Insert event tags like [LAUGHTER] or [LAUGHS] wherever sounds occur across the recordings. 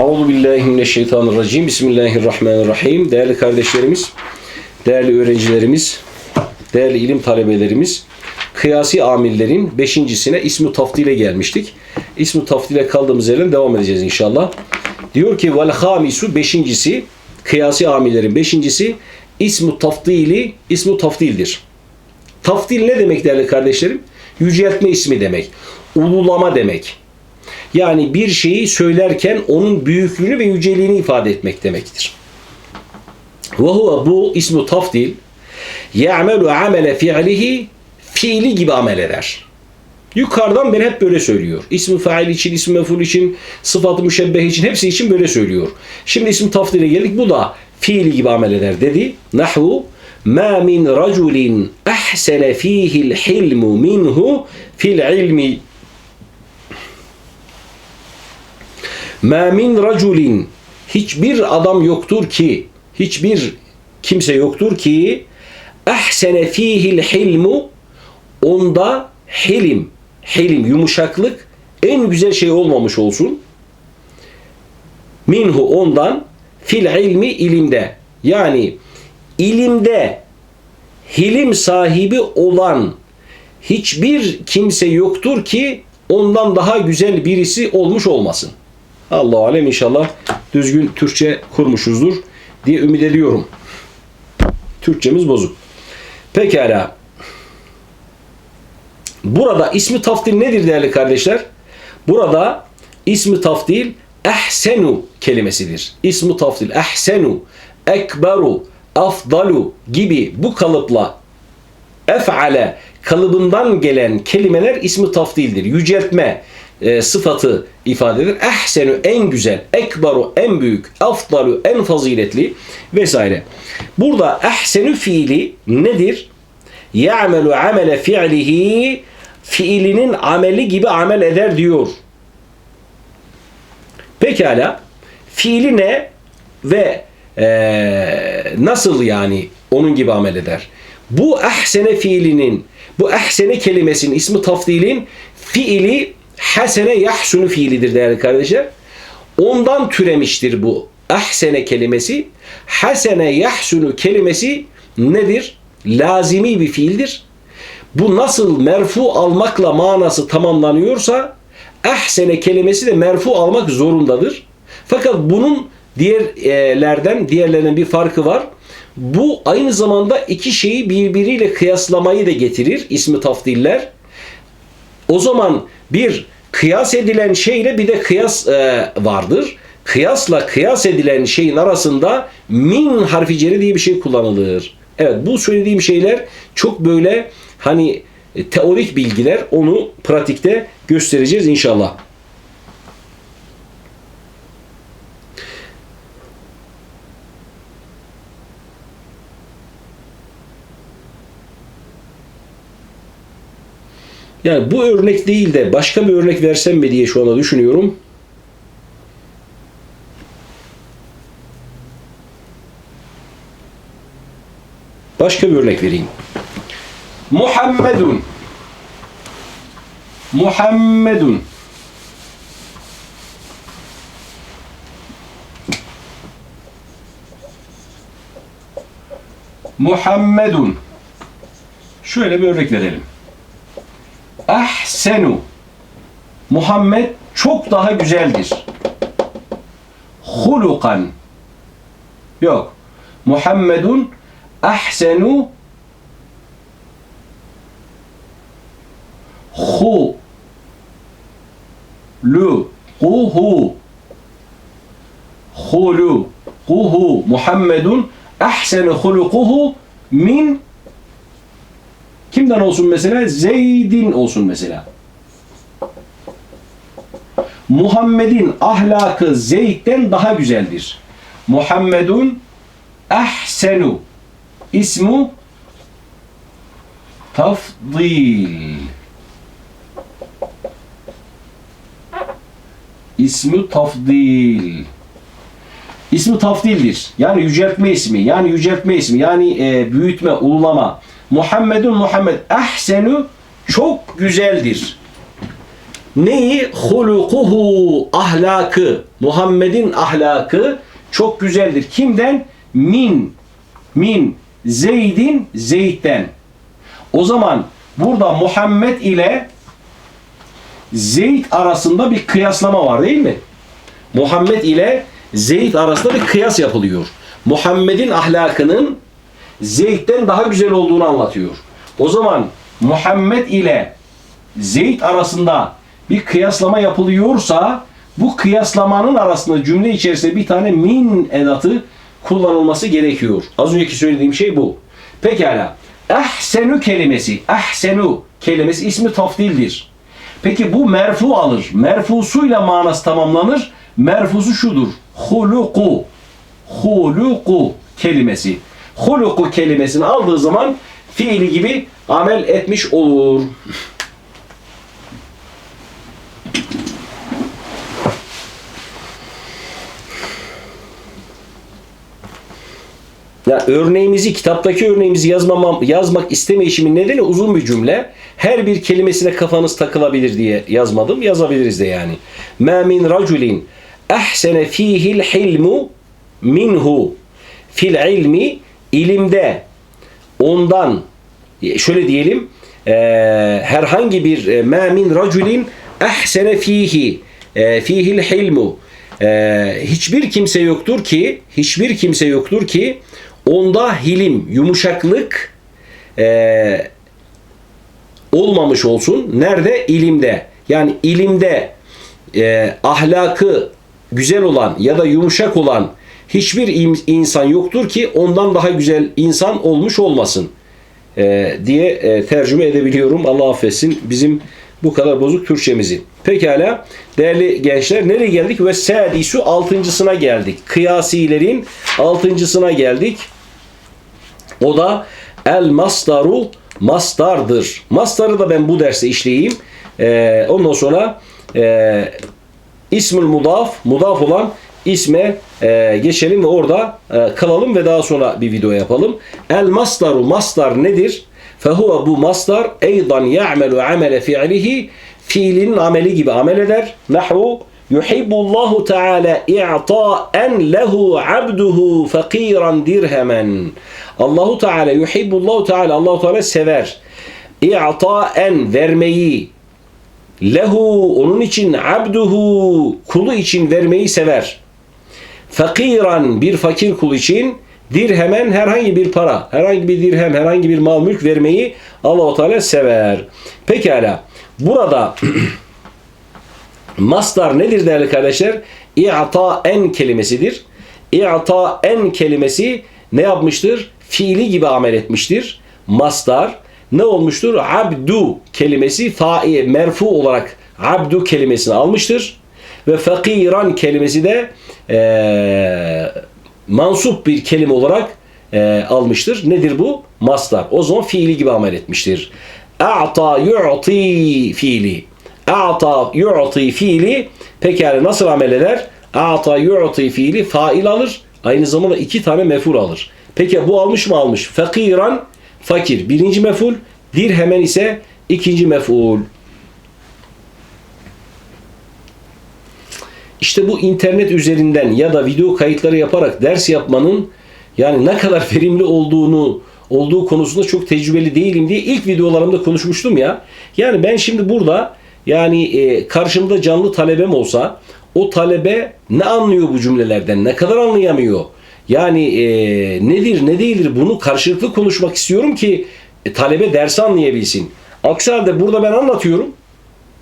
Euzu billahi mineşşeytanirracim. Bismillahirrahmanirrahim. Değerli kardeşlerimiz, değerli öğrencilerimiz, değerli ilim talebelerimiz, kıyasi amillerin beşincisine ismi tafdile gelmiştik. İsmi tafdile kaldığımız yerden devam edeceğiz inşallah. Diyor ki vel hamisu beşincisi, kıyasi amillerin beşincisi ismu tafdili, ismu tafdildir. Tafdil ne demek değerli kardeşlerim? Yüceltme ismi demek. Ululama demek. Yani bir şeyi söylerken onun büyüklüğünü ve yüceliğini ifade etmek demektir. Ve huve bu ismu tafdil ya'melu amele fi'lihi fiili gibi amel eder. Yukarıdan beri hep böyle söylüyor. İsmi fail için, ismi meful için, sıfatı müşebbeh için hepsi için böyle söylüyor. Şimdi ismi tafdile geldik. Bu da fiili gibi amel eder dedi. Nahvu ma min raculin ahsene fihi'l hilmu minhu fil ilmi Ma min raculin hiçbir adam yoktur ki hiçbir kimse yoktur ki ahsene fihil hilmu onda hilim hilim yumuşaklık en güzel şey olmamış olsun minhu ondan fil ilmi ilimde yani ilimde hilim sahibi olan hiçbir kimse yoktur ki ondan daha güzel birisi olmuş olmasın. Allah alem inşallah düzgün Türkçe kurmuşuzdur diye ümit ediyorum. Türkçemiz bozuk. Pekala. Burada ismi tafdil nedir değerli kardeşler? Burada ismi tafdil ehsenu kelimesidir. İsmi tafdil ehsenu, ekberu, afdalu gibi bu kalıpla ef'ale kalıbından gelen kelimeler ismi tafdildir. Yüceltme e, sıfatı ifade eder. Ehsenu en güzel, ekbaru en büyük, afdalu en faziletli vesaire. Burada ehsenu fiili nedir? Ya'melu amele fi'lihi fiilinin ameli gibi amel eder diyor. Pekala fiili ne ve e, nasıl yani onun gibi amel eder? Bu ehsene fiilinin bu ehsene kelimesinin ismi tafdilin fiili hasene yahsunu fiilidir değerli kardeşler. Ondan türemiştir bu ahsene kelimesi. Hasene yahsunu kelimesi nedir? Lazimi bir fiildir. Bu nasıl merfu almakla manası tamamlanıyorsa ahsene kelimesi de merfu almak zorundadır. Fakat bunun diğerlerden diğerlerinden bir farkı var. Bu aynı zamanda iki şeyi birbiriyle kıyaslamayı da getirir ismi tafdiller. O zaman bir kıyas edilen şeyle bir de kıyas e, vardır. Kıyasla kıyas edilen şeyin arasında min harfi ceri diye bir şey kullanılır. Evet bu söylediğim şeyler çok böyle hani e, teorik bilgiler onu pratikte göstereceğiz inşallah. Yani bu örnek değil de başka bir örnek versem mi diye şu anda düşünüyorum. Başka bir örnek vereyim. Muhammedun Muhammedun Muhammedun Şöyle bir örnek verelim. Ahsenu Muhammed çok daha güzeldir. Hulukan. Yok. Muhammedun ahsenu hu. Lu. Huhu hulu huhu Muhammedun ahsenu hulukuhu min Kimden olsun mesela? Zeydin olsun mesela. Muhammed'in ahlakı Zeyd'den daha güzeldir. Muhammedun ahsenu ismu tafdil ismi tafdil ismi tafdildir. Yani yüceltme ismi. Yani yüceltme ismi. Yani e, büyütme, ululama. Muhammedun Muhammed ahsenu çok güzeldir. Neyi? Hulukuhu ahlakı. Muhammed'in ahlakı çok güzeldir. Kimden? Min. Min. Zeyd'in Zeyd'den. O zaman burada Muhammed ile Zeyd arasında bir kıyaslama var değil mi? Muhammed ile Zeyd arasında bir kıyas yapılıyor. Muhammed'in ahlakının Zeyd'den daha güzel olduğunu anlatıyor. O zaman Muhammed ile Zeyd arasında bir kıyaslama yapılıyorsa bu kıyaslamanın arasında cümle içerisinde bir tane min edatı kullanılması gerekiyor. Az önceki söylediğim şey bu. Pekala. Ahsenu kelimesi, ahsenu kelimesi ismi tafdildir. Peki bu merfu alır. Merfusuyla manası tamamlanır. Merfusu şudur. Huluku. Huluku kelimesi. Huluku kelimesini aldığı zaman fiili gibi amel etmiş olur. Ya örneğimizi, kitaptaki örneğimizi yazmamam, yazmak istemeyişimin nedeni uzun bir cümle. Her bir kelimesine kafanız takılabilir diye yazmadım. Yazabiliriz de yani. Ma min raculin ahsene fihil hilmu minhu fil ilmi ilimde ondan şöyle diyelim e, herhangi bir e, ma min raculin ahsene fihi e, fihil hilmu e, hiçbir kimse yoktur ki hiçbir kimse yoktur ki onda hilim yumuşaklık e, olmamış olsun. Nerede? İlimde. Yani ilimde e, ahlakı güzel olan ya da yumuşak olan hiçbir insan yoktur ki ondan daha güzel insan olmuş olmasın e, diye e, tercüme edebiliyorum. Allah affetsin bizim bu kadar bozuk Türkçemizi. Pekala değerli gençler nereye geldik? Ve sadisu altıncısına geldik. Kıyasilerin altıncısına geldik. O da el masdaru mastardır. Mastarı da ben bu derste işleyeyim. Ee, ondan sonra e, ismül mudaf, mudaf olan isme e, geçelim ve orada e, kalalım ve daha sonra bir video yapalım. El masdaru mastar nedir? Fehuve bu mastar eydan ya'melu amele fi'lihi fiilinin ameli gibi amel eder. Nahvu yuhibbullahu teala i'ta'en lehu abduhu fakiran dirhemen. Allahu Teala yuhibbullahu Teala Allahu Teala sever. İ'ta'en vermeyi lehu onun için abduhu kulu için vermeyi sever. Fakiran bir fakir kul için dirhemen herhangi bir para, herhangi bir dirhem, herhangi bir mal mülk vermeyi Allahu Teala sever. Pekala. Burada [CLEARS THROAT] mastar nedir değerli kardeşler? İ'ta'en kelimesidir. İ'ta'en kelimesi ne yapmıştır? Fiili gibi amel etmiştir. Mastar ne olmuştur? Abdu kelimesi fa'i merfu olarak abdu kelimesini almıştır. Ve fakiran kelimesi de eee mansup bir kelime olarak eee, almıştır. Nedir bu? Mastar. O zaman fiili gibi amel etmiştir. A'ta yu'ti fiili. A'ta yu'ti fiili pekala nasıl amel eder? A'ta yu'ti fiili fail alır. Aynı zamanda iki tane meful alır. Peki bu almış mı almış? Fakiran fakir. Birinci meful. Dirhemen ise ikinci meful. İşte bu internet üzerinden ya da video kayıtları yaparak ders yapmanın yani ne kadar [LAUGHS] verimli olduğunu olduğu konusunda çok tecrübeli değilim diye ilk videolarımda konuşmuştum ya. Yani ben şimdi burada yani e, karşımda canlı talebem olsa o talebe ne anlıyor bu cümlelerden ne kadar anlayamıyor. Yani e, nedir ne değildir bunu karşılıklı konuşmak istiyorum ki e, talebe dersi anlayabilsin. Aksi halde burada ben anlatıyorum.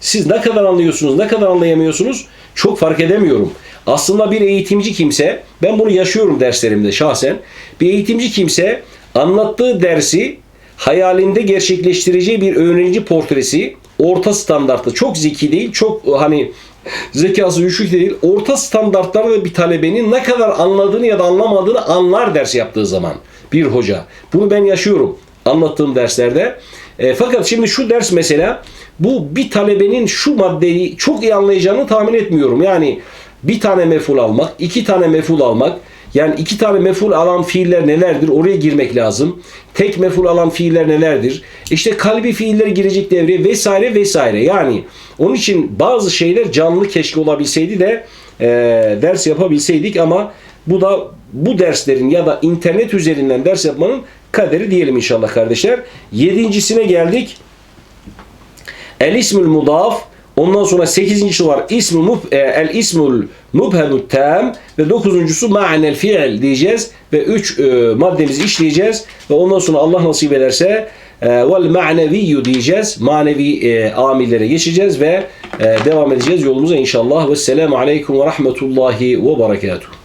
Siz ne kadar anlıyorsunuz, ne kadar anlayamıyorsunuz çok fark edemiyorum. Aslında bir eğitimci kimse, ben bunu yaşıyorum derslerimde şahsen. Bir eğitimci kimse anlattığı dersi hayalinde gerçekleştireceği bir öğrenci portresi orta standartta çok zeki değil, çok hani zekası düşük değil, orta standartlarda bir talebenin ne kadar anladığını ya da anlamadığını anlar ders yaptığı zaman bir hoca. Bunu ben yaşıyorum anlattığım derslerde. E, fakat şimdi şu ders mesela bu bir talebenin şu maddeyi çok iyi anlayacağını tahmin etmiyorum. Yani bir tane meful almak, iki tane meful almak Yani iki tane meful alan fiiller nelerdir? Oraya girmek lazım. Tek meful alan fiiller nelerdir? İşte kalbi fiiller girecek devreye vesaire vesaire. Yani onun için bazı şeyler canlı keşke olabilseydi de e, ders yapabilseydik ama bu da bu derslerin ya da internet üzerinden ders yapmanın kaderi diyelim inşallah kardeşler. Yedincisine geldik. El ismül mudaf. Ondan sonra sekizincisi var. İsmül mub, e, el ismül mubhemut tam ve dokuzuncusu ma'nel fiil diyeceğiz ve üç e, maddemizi işleyeceğiz ve ondan sonra Allah nasip ederse e, vel ma'neviyyu diyeceğiz. Manevi e, amillere geçeceğiz ve e, devam edeceğiz yolumuza inşallah. Vesselamu aleyküm ve rahmetullahi ve berekatuhu.